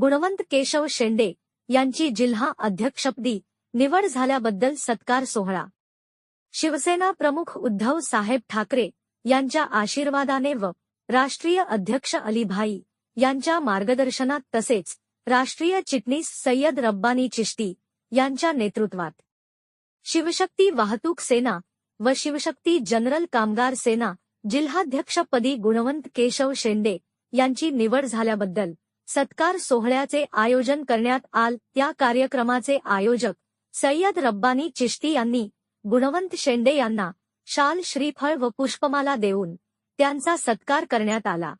गुणवंत केशव शेंडे यांची जिल्हा अध्यक्षपदी निवड झाल्याबद्दल सत्कार सोहळा. शिवसेना प्रमुख उद्धव साहेब ठाकरे यांच्या आशीर्वादाने व राष्ट्रीय अध्यक्ष अलीभाई यांच्या मार्गदर्शनात तसेच राष्ट्रीय चिटणीस सय्यद रब्बानी चिश्ती यांच्या नेतृत्वात. शिवशक्ती वाहतूक सेना व शिवशक्ती जनरल कामगार सेना जिल्हाध्यक्षपदी गुणवंत केशव शेंडे यांची निवड झाल्याबद्दल सत्कार सोहळ्याचे आयोजन करण्यात आल. त्या कार्यक्रमाचे आयोजक सय्यद रब्बानी चिश्ती यांनी गुणवंत शेंडे यांना शाल श्रीफळ व पुष्पमाला देऊन त्यांचा सत्कार करण्यात आला.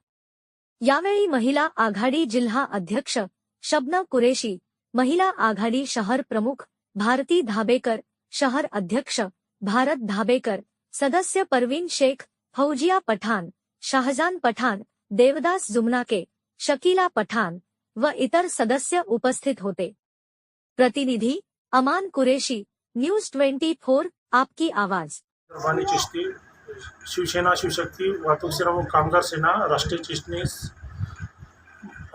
यावेळी महिला आघाडी जिल्हा अध्यक्ष शबना कुरेशी महिला आघाडी शहर प्रमुख भारती धाबेकर शहर अध्यक्ष भारत धाबेकर सदस्य परवीन शेख फौजिया पठाण शाहजान पठाण देवदास जुमनाके शकीला पठान व इतर सदस्य उपस्थित होते. प्रतिनिधि Aman Qureshi, news twenty four, आपकी आवाज़. चिश्ती, शिवसेना शिवशक्ती, वाहतूक सेना व कामगार सेना, राष्ट्रीय चिटनीस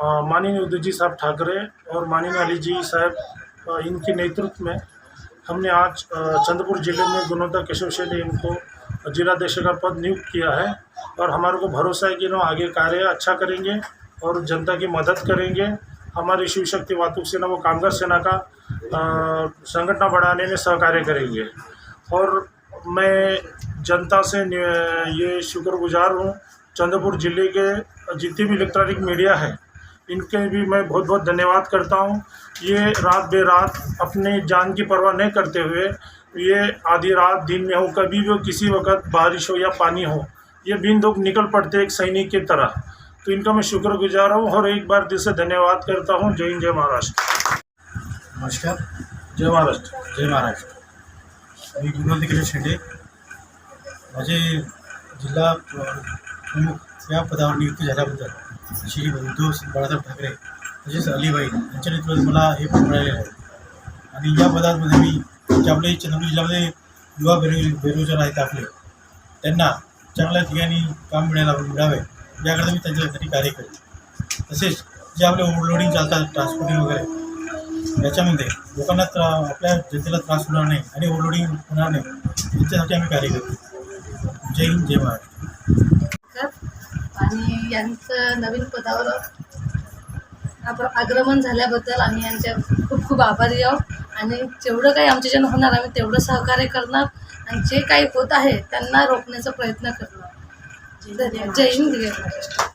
माननीय उद्धव जी साहब ठाकरे और माननीय अली जी साहब इनके नेतृत्व में हमने आज चंद्रपुर ज़िले में गुणवत्ता केशव शेट्टी इनको जिलाध्यक्ष का पद नियुक्त किया है और हमारे को भरोसा है कि इन्होंने आगे कार्य अच्छा करेंगे। और जनता की मदद करेंगे। हमारी शिव शक्ति वाहतूक सेना, व कामगार सेना का संगठन बढ़ाने में सहकार्य करेंगे। और मैं जनता से ये शुक्रगुजार हूँ। चंद्रपुर ज़िले के जितनी भी इलेक्ट्रॉनिक मीडिया है, इनके भी मैं बहुत बहुत धन्यवाद करता हूँ। ये रात बेरात अपने जान की परवाह नहीं करते हुए, ये आधी रात दिन में हो, कभी भी किसी वक्त बारिश हो या पानी हो, ये बिन दुख निकल पड़ते एक सैनिक की तरह। तो इनका मैं शुक्रगुजार हूँ और एक बार दिल से धन्यवाद करता हूँ। जय हिंद जय महाराष्ट्र। नमस्कार। जय महाराष्ट्र। जय महाराष्ट्र। मी गुणवंत किशोर शेंडे। माझे जिल्हा प्रमुख या पदावर नियुक्त झाल्याबद्दल श्री उद्धव बाळासाहेब ठाकरे तसेच अलीबाई यांच्या नेतृत्वात मला हे पद मिळालेलं आहे. आणि या पदामध्ये मी जे आपले चंद्रपूर जिल्ह्यामध्ये युवा बेरो बेरोजगार आहेत आपले त्यांना चांगल्या ठिकाणी काम मिळायला मिळावे. याकरता मी त्यांच्यासाठी कार्य करेन. तसेच जे आपले ओव्हरलोडिंग चालतात ट्रान्सपोर्टिंग वगैरे याच्यामध्ये लोकांना त्रा आपल्या जनतेला त्रास होणार नाही आणि ओव्हरलोडिंग होणार नाही याच्यासाठी आम्ही कार्य करतो. जय हिंद जय महाराष्ट्र. आणि यांचं नवीन पदावर आपण आग्रमण झाल्याबद्दल आम्ही यांच्या खूप खूप आभारी आहोत. आणि जेवढं काही आमच्याच्यानं होणार आम्ही तेवढं सहकार्य करणार. आणि जे काही होत आहे त्यांना रोखण्याचा प्रयत्न करणार. धन्यवाद जय हिंद जय महाराष्ट्र